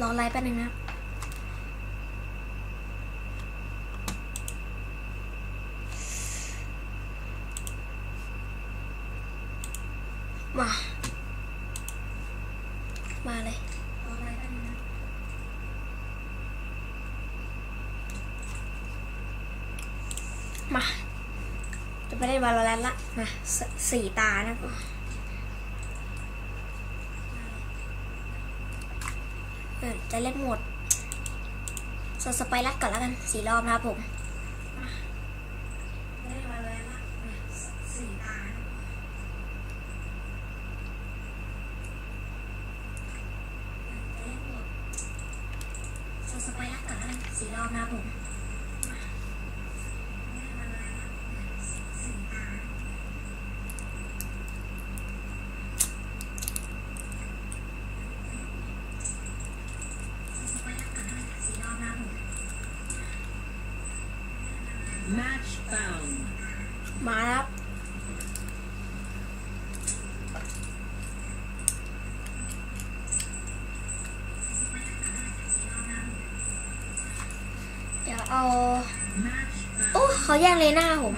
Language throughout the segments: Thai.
รอไลฟ์แป๊บนึงนะมา มาเลยรอไลฟ์แป๊บนึงนะมา จะไปได้วาโลแรนต์ละมาสสี่ตานะ จะเล่นโหมดสสไปรัดก่อนแล้วกันสี่รอบนะครับผมมาได้วาโลแรนต์ละมาสี่ตานะจะเล่นโหมดสสไปรักก่อนแล้วกันสี่รอบนะครับผม มาแล้วครับ เดี๋ยวเอา โอ้เขาแย่งเลยหน้าผม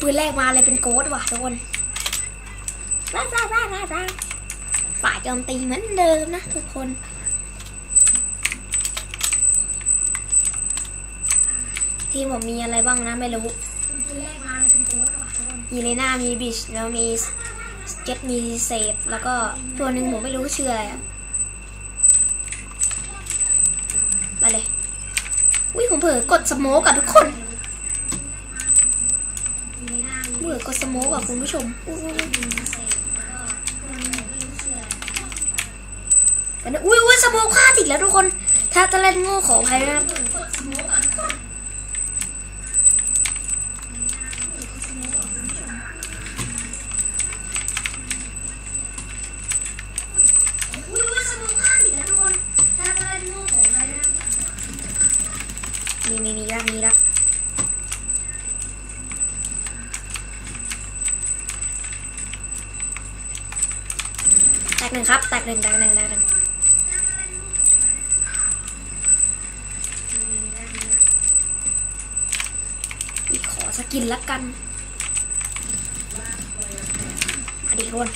ปืนแรกมาเลยเป็นโกดว่ะทุกคนร่าร่าร่าร่าร่าฝ่ายโจมตีเหมือนเดิมนะทุกคนทีมผมมีอะไรบ้างนะไม่รู้ปืนแรกมาเลยเป็นโกดว่ะทุกคนมีเลน่ามีบิชแล้วมีเจ็ตมีเศษ แล้วก็ตัวหนึ่งผมไม่รู้ชื่ออะไรอะไปเลยอุ้ยผมเผลอกดสโมกกับทุกคนื่อกดสโมกอะคุณผู้ชมอุ้ยกันนะอุ้ยอุ้ยสโมกพลาดอีกแล้วทุกคน ถ้าจะเล่นโง่ขออภัยนะครับอุ้ยอุ้ยสโมกพลาดอีกแล้วทุกคนถ้าจะเล่นโง่ขออภัยนะครับมีมีมีละมีละแตก นึ่งครับ แตกหนึ่งแตกหนึ่งแตกหนึ่งขอสกินละกันมาดิคน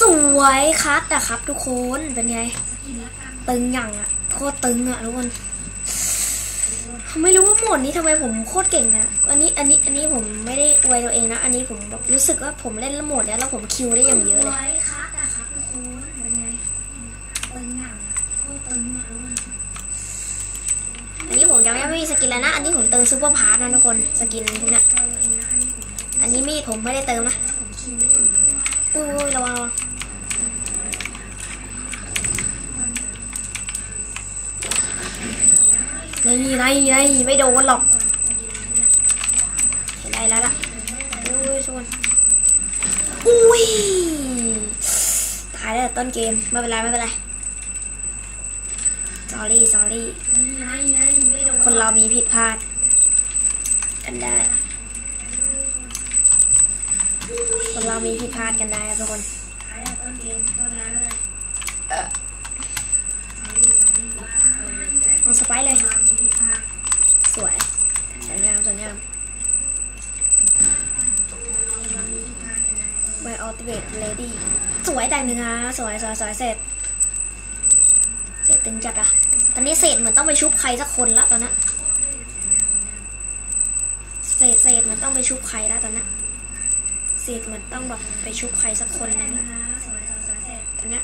สวยคัดอะครับทุกคน เป็นไง ตึงอย่างอะโคตรตึงอะทุกคน ไม่รู้ว่าโหมดนี้ทำไมผมโคตรเก่งอะอันนี้อันนี้อันนี้ผมไม่ได้อวยตัวเองนะ อันนี้ผมแบบรู้สึกว่าผมเล่นแล้วโหมดเนี้ยแล้วผมคิวได้อย่างเยอะเลยอันนี้ผมยังไม่มีสกินแล้วนะ อันนี้ผมเติมซูเปอร์พาร์ทนะทุกคนสกินพวกเนี้ยอันนี้มีดผมไม่ได้เติมนะอุ้ยระวังระวัง ไงไงไม่โดนหรอกเห็นได้แล้วล่ะอุ้ยชนอุ้ยตายแล้วต้นเกมไม่เป็นไรไม่เป็นไรส sorry sorry คนเรามีผิดพลาด กันได้ คนเรามีผิดพลาดกันได้ครับทุกคนเอ่อเอาสไปร์เลย เวตเลดี้สวยแต่งหนึ่งฮะสวยสวยสวยเสร็จ เสร็จตึงจัดอะ ตอนนี้เศษเหมือนต้องไปชุบใครสักคนละตอนนั้นเศษเศษเหมันต้องไปชุบใครละตอนนั้นเศษเหมือนต้องแบบไปชุบใครสักคนนึงละตอนนั้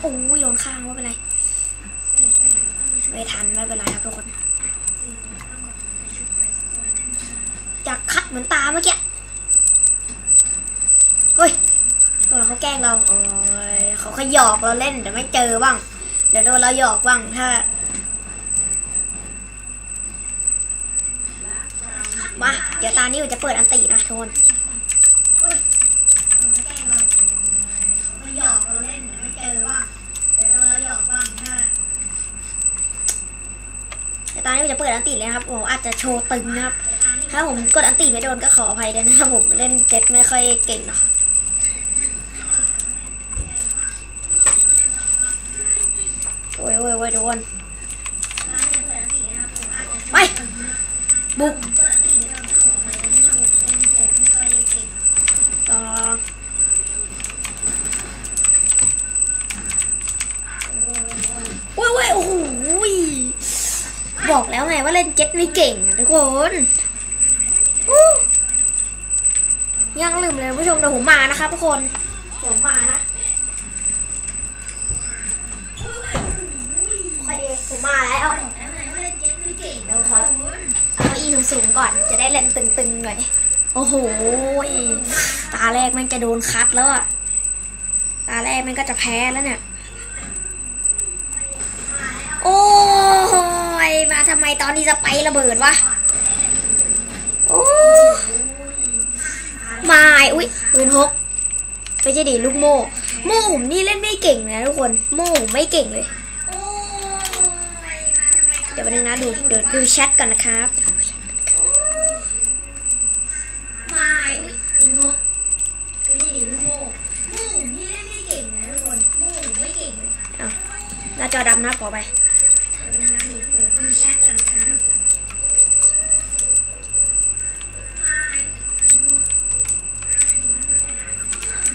โอ้ยโดนข้างว่าเป็นไรไม่ทันไม่เป็นไรครับทุกคน เหมือนตาเมื่อกี้เฮ้ยเออเขาแกล้งเราโอ้ยเขาขยอกเราเล่นเดี๋ยวไม่เจอบ้าง เดี๋ยวโดนเราหยอกบ้างถ้ามาเดี๋ยวตานี้อยู่จะเปิดอันตินะทุกคนหยอกเราเล่นเดี๋ยวไม่เจอบ้างเดี๋ยวโดนเราหยอกบ้างถ้าเดี๋ยวตานี้จะเปิดอันติเลยนะครับผมอาจจะโชว์ตึงนะครับ ถ้าผมกดอันติไม่โดนก็ขออภัยด้วยนะครับผมเล่นเจ็ตไม่ค่อยเก่งเนาะโอ้ยโอ้ยโอ้ยโดนไปบุกต่อโอ้ยโอ้ยโอ้โหบอกแล้วไงว่าเล่นเจ็ตไม่เก่งอะทุกคน ยังลืมเลยผู้ชมเดี๋ยวผมมานะครับทุกคนผมมานะโอเคผมมาแล้วเดี๋ยวขอเอาอีสูงๆก่อนจะได้เล่นตึงๆหน่อยโอ้โหตาแรกมันจะโดนคัดแล้วอะตาแรกมันก็จะแพ้แล้วเนี่ย โอ้ยมาทำไมตอนนี้จะไประเบิดวะโอ้ มาอุ้ยปืนพกไม่ใช่ดิลูกโม่ โม่ผมนี่เล่นไม่เก่งนะทุกคน โม่ผมไม่เก่งเลย เดี๋ยววันนึงนะดูเดี๋ยวดูแชทก่อนนะครับมาอุ้ยนกไม่ได้ดิโม่โม่นี่เล่นไม่เก่งนะทุกคนโม่ไม่เก่งเลยอ้าวหน้าจอดำนะขอไป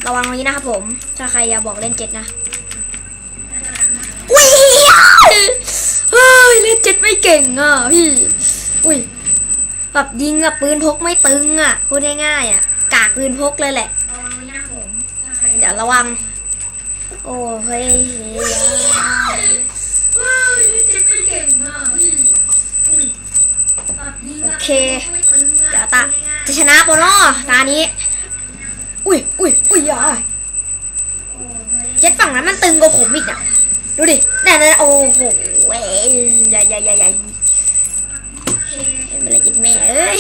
ระวังตรงนี้นะครับผม ถ้าใครอยากบอกเล่นเจ็ดนะอุ้ยเฮ้ยเล่นเจ็ดไม่เก่งอะพี่อุ้ยแบบยิงกับปืนพกไม่ตึงอะพูดง่ายๆอะ กากปืนพกเลยแหละเดี๋ยวระวัง โอ้เฮ้ยเฮ้ยโอเค เดี๋ยวตาจะชนะโปโนตานี้ อุ้ยอุ้ยอุ้ยอย่าเจ็ดฝั่งนั้นมันตึงกว่าผมอีกอะดูดินั่นนั่นโอ้โหเว้ยใหญ่ใหญ่ใหญ่ใหญ่เป็นอะไรกินแม่เอ้ย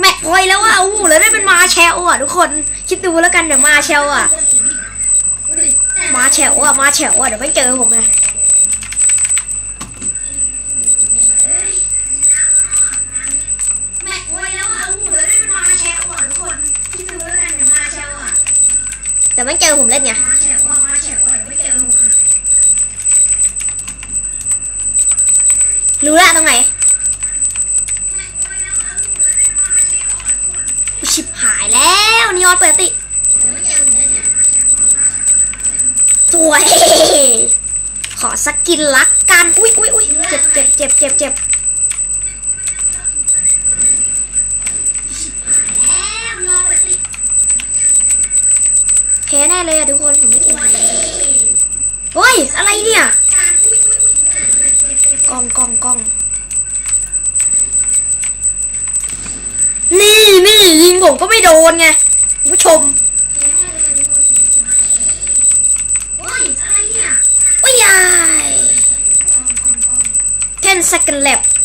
แม่พลอยแล้วอะโอ้โหแล้วได้เป็นมาแชลอะทุกคนคิดดูแล้วกันเดี๋ยวมาแชลอะมาแชลอะมาแชลอะเดี๋ยวไม่เจอผมไง รู้ละตรงไหนชิบหายแล้วนีออนเปิดติสวยขอสกินลักกันอุ้ยอุ้ยอุ้ยเจ็บเจ็บเจ็บเจ็บเจ็บแพ้แน่เลยอะทุกคนผมไม่เก่งเฮ้ย อะไรเนี่ยกล้องกล้องกล้อง ผมก็ไม่โดนไงคุณผู้ชมโอ้ยอะไรเนี่ยโอ้ยยายเทนสกแลบนี่นี่ยิงผมก็ไม่โดนไงส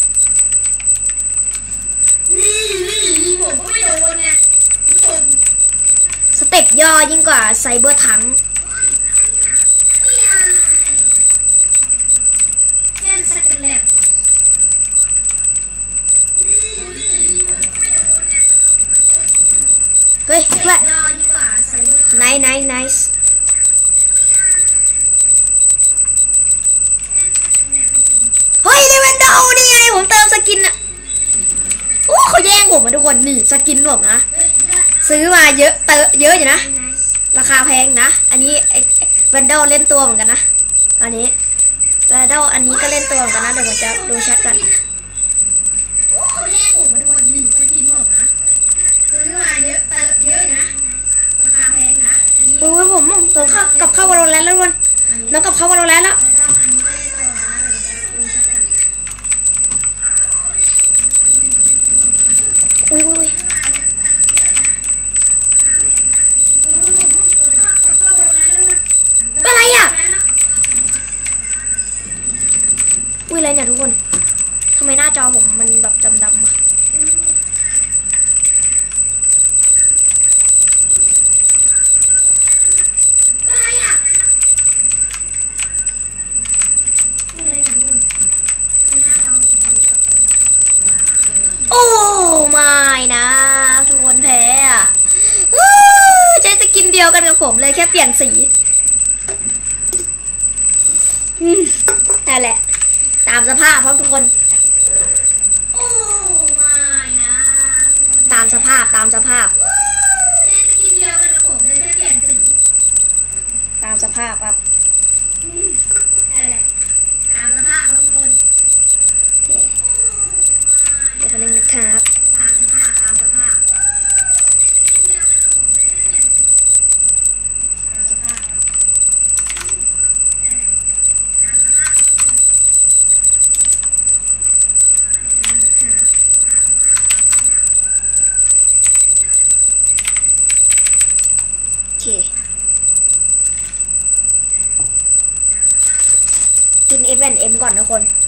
ฮ้ยแวะไนท์ไนท์ไนท์เฮ้ยในเวนโดานี่ไงผมเติมสกินอะโอ้เขาแย่งผมมาทุกคนนี่สกินหนวมนะ ซื้อมาเยอะเตอเยอะอยู่นะ ราคาแพงนะ อันนี้เวนโดาเล่นตัวเหมือนกันนะ อันนี้เวนโดาอันนี้ก็เล่นตัวเหมือนกันนะ เดี๋ยวผมจะดูแชทกัน อุ้ยอุ้ยอะไรอะ อุ้ยอะไรเนี่ยทุกคน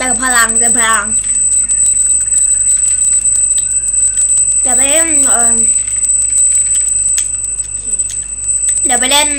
ติมพลังเติมพลังเดี๋ยวไปเล่นเดี๋ยวไปเล่น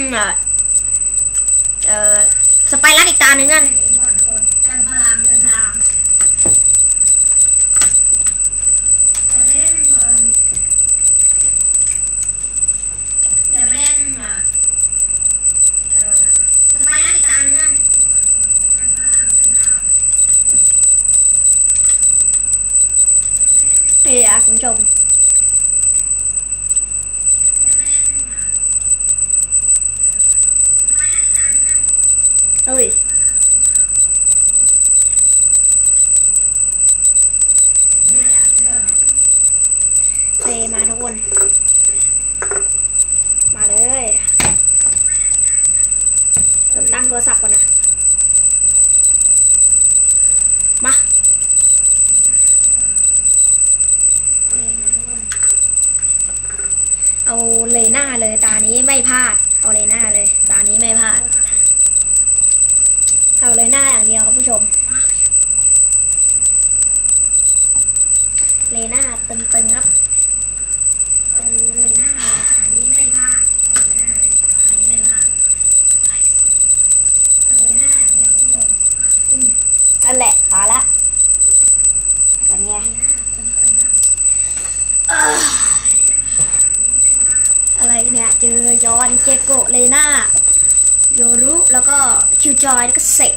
จอยแล้วก็เสร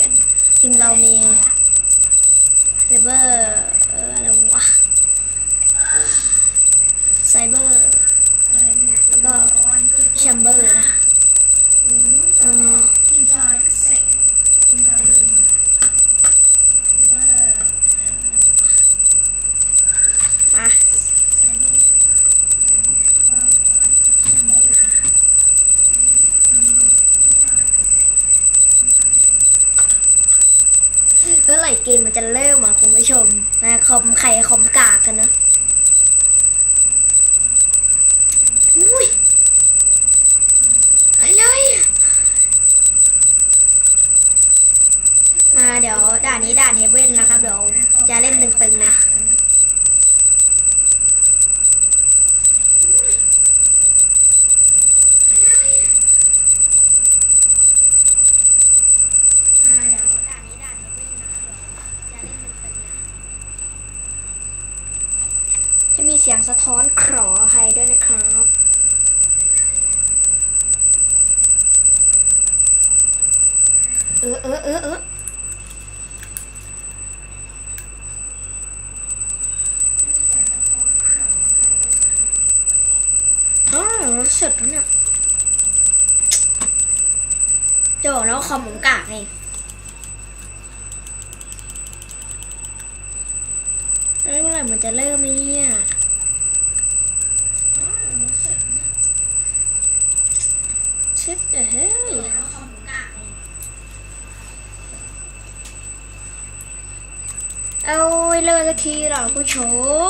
เกมมันจะเริ่มอะคุณผู้ชมนะคอมไข่คอมกากกันเนาะ เออเออเออเอออ๋อรู้สึกแล้วเนี่ยเดี๋ยวแล้วคอมผมกากเองเมื่อไหร่มันจะเริ่มเนี่ย เอาไว้เลยสักทีหรอผู้ช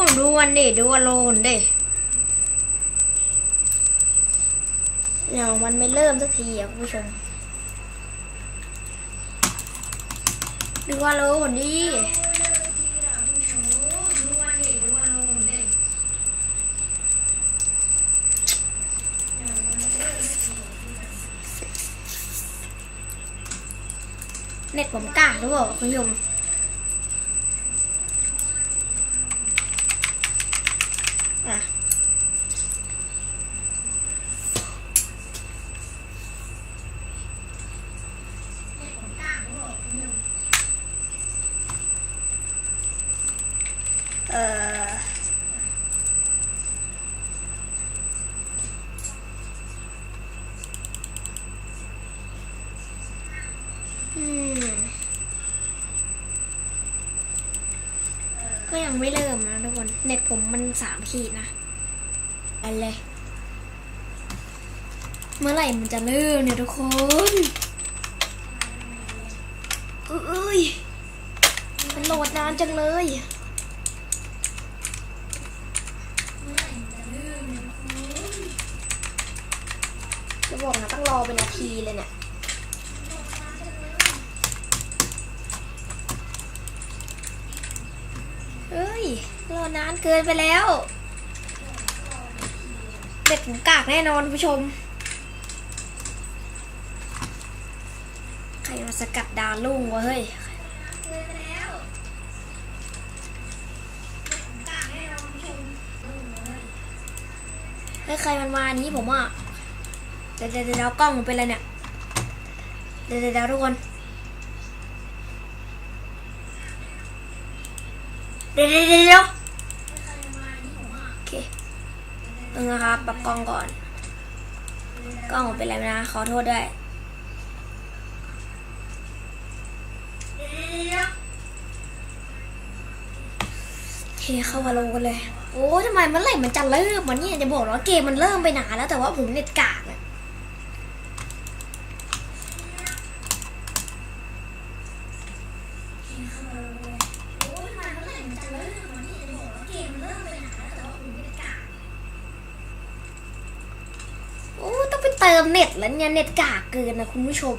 มดูวันดิดูวันโลนดิเดี๋ยมันไม่เริ่มสักทีอะคุณผู้ชมดูวันโลนดิเน็ตผมกาหรือเปล่าคุณผู้ชม ก็ยังไม่เริ่มนะทุกคน เน็ตผมมันสามขีดนะอะไรเมื่อไหร่มันจะเริ่มเนี่ยทุกคนเอ้ยมันโหลดนานจังเลยจะบอกนะต้องรอเป็นนาทีเลยเนี่ย เฮ้ย รอ นานเกินไปแล้ว เด็ดผมกากแน่นอนผู้ชม ใครมาสกัดดาวลุ่งวะเฮ้ยเกินไปแล้วผมกากแน่นอนผู้ชมเฮ้ยใครมันมาอันนี้ผมอะเดี๋ยวเดี๋ยวเดี๋ยวกล้องผมเป็นอะไรเนี่ย เดี๋ยวเดี๋ยวเดี๋ยวทุกคน เดี๋ยวเดี๋ยว เออนะครับปรับกล้องก่อน กล้องเป็นไรนะ ขอโทษด้วยเทเข้ามาลงกันเลย โอ้ทำไมเมื่อไหร่มันจะเริ่มวันเนี่ยจะบอกว่าเกมมันเริ่มไปนานแล้วแต่ว่าผมเน็ตกาก แล้วเนี่ยเน็ตกากเกินนะคุณผู้ชม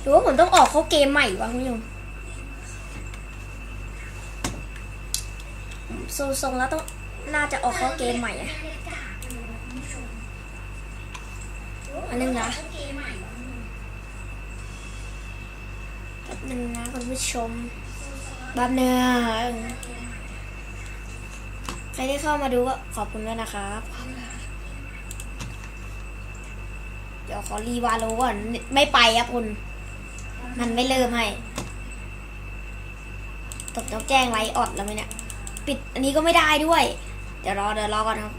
หรือว่าผมต้องออกเข้าเกมใหม่วะคุณผู้ชมทรงๆแล้วต้องน่าจะออกเข้าเกมใหม่อะอันนึงนะแป๊บนึงนะคุณผู้ชมแป๊บนึงใครที่เข้ามาดูก็ขอบคุณด้วยนะครับ เดี๋ยวขอรีวาโลก่อน ไม่ไปครับคุณ มันไม่เริ่มให้ตกต้องแจ้งไลออดแล้วไหมเนี่ย ปิดอันนี้ก็ไม่ได้ด้วย เดี๋ยวรอเดี๋ยวรอก่อนครับ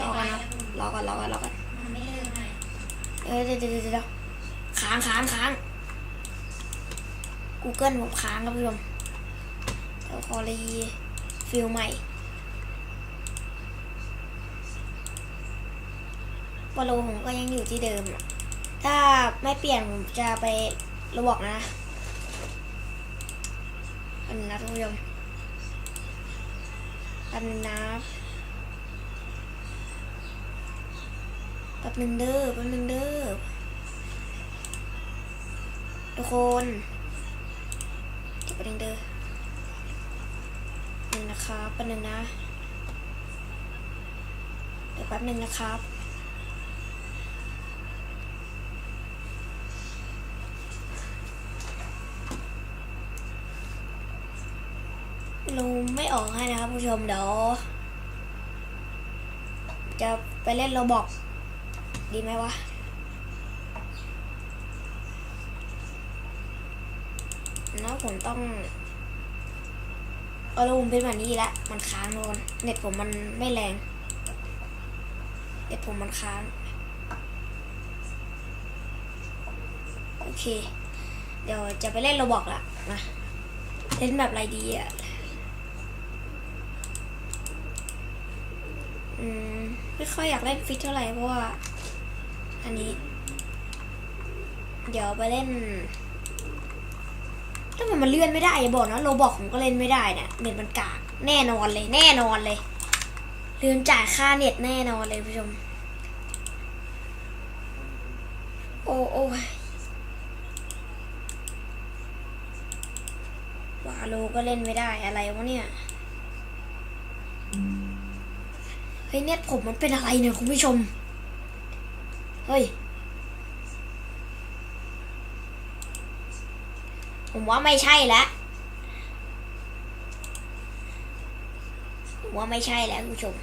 รอก่อนครับรอก่อนรอก่อนรอก่อนเออเดี๋ยวเดี๋ยวเดี๋ยวเดี๋ยวค้างค้างค้าง Google ผมค้างครับพี่ชมเดี๋ยวขอรีฟิลใหม่ วอลโลผมก็ยังอยู่ที่เดิม ถ้าไม่เปลี่ยนผมจะไประบกนะอันนึงนะท่านผู้ชมอันนึงนะแป๊บนึงเด้อแป๊บนึงเด้อทุกคนเดี๋ยวแป๊บนึงเด้อหนึ่งนะครับแป๊บนึงนะ เดี๋ยวแป๊บนึงนะครับ เราไม่ออกให้นะครับผู้ชมเดี๋ยวจะไปเล่นโรบอกดีไหมวะแล้วผมต้องเอาลงเป็นแบบนี้ละมันค้างโดนเน็ตผมมันไม่แรง เน็ตผมมันค้าง โอเค เดี๋ยวจะไปเล่นโรบอกละมาเล่นแบบไรดีอะ อืมไม่ค่อยอยากเล่นฟิตเท่าไหร่เพราะว่า อันนี้ เดี๋ยวไปเล่นถ้ามันมันเลื่อนไม่ได้อย่าบอกนะโรบอกผมก็เล่นไม่ได้เนี่ยเน็ตมันกากแน่นอนเลย แน่นอนเลยลืมจ่ายค่าเน็ตแน่นอนเลยผู้ชม โอ้โอ้ยวาโลก็เล่นไม่ได้อะไรวะเนี่ย เฮ้ยเน็ตผมมันเป็นอะไรเนี่ยคุณผู้ชม เฮ้ย ผมว่าไม่ใช่แล้วผมว่าไม่ใช่แล้วคุณผู้ชม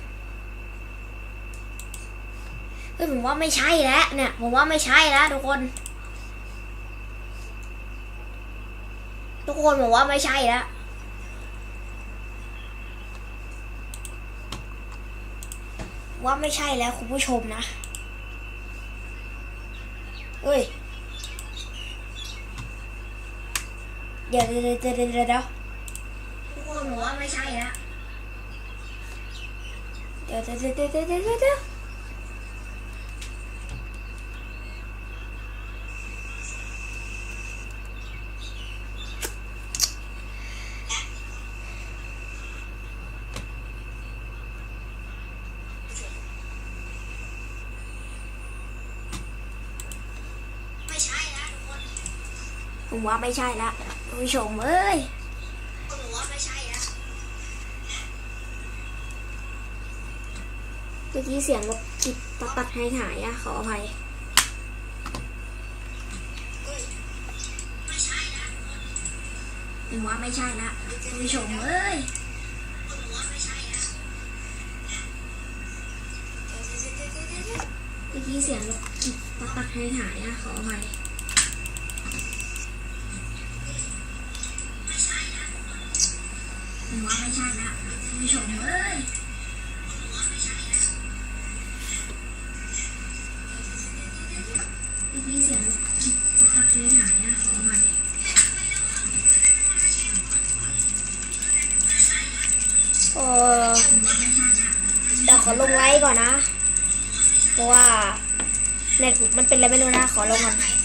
เฮ้ยผมว่าไม่ใช่แล้วเนี่ยผมว่าไม่ใช่แล้วทุกคน ทุกคนผมว่าไม่ใช่แล้ว ว่าไม่ใช่แล้วคุณผู้ชมนะเฮ้ย เดี๋ยวเดี๋ยวเดี๋ยวเดี๋ยวเดี๋ยวเดี๋ยวทุกคนบอกว่าไม่ใช่ละเดี๋ยวเดี๋ยวเดี๋ยวเดี๋ยวเดี๋ยวเดี๋ยวเดี๋ยวไม่ใช่ละทุกคน ผม ว่าไม่ใช่ละคุณผู้ชมเอ้ยผมว่าไม่ใช่ละเมื่อกี้เสียงแบบจิตตัดตัดหายหายอะขออภัยผมว่าไม่ใช่ละคุณผู้ชมเอ้ยเมื่อกี้เสียงแบบจิตตัดตัดหายหายอะขออภัย ผมว่าไม่ใช่ละคุณผู้ชมเอ้ยเมื่อกี้เสียงประคับเพลงหายนะขอใหม่เออเดี๋ยวขอลงไลค์ก่อนนะ เพราะว่าเน็ตผมมันเป็นอะไรไม่รู้นะ ขอลงก่อน